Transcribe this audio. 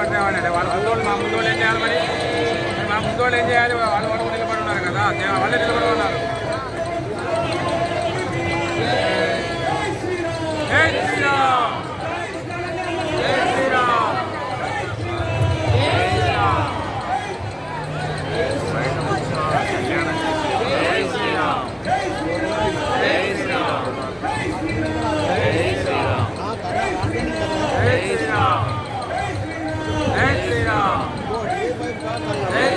నిలబడితే అంటే వాళ్ళ ముందోళ్ళు మా ముందోళ్ళు ఏం చేయాలి మరి? మా ముందోళ్ళు ఏం చేయాలి? వాళ్ళు వాళ్ళు నిలబడి ఉన్నారు కదా. వాళ్ళే నిలబడి ఉన్నారు. జై శ్రీరామ్! Yeah.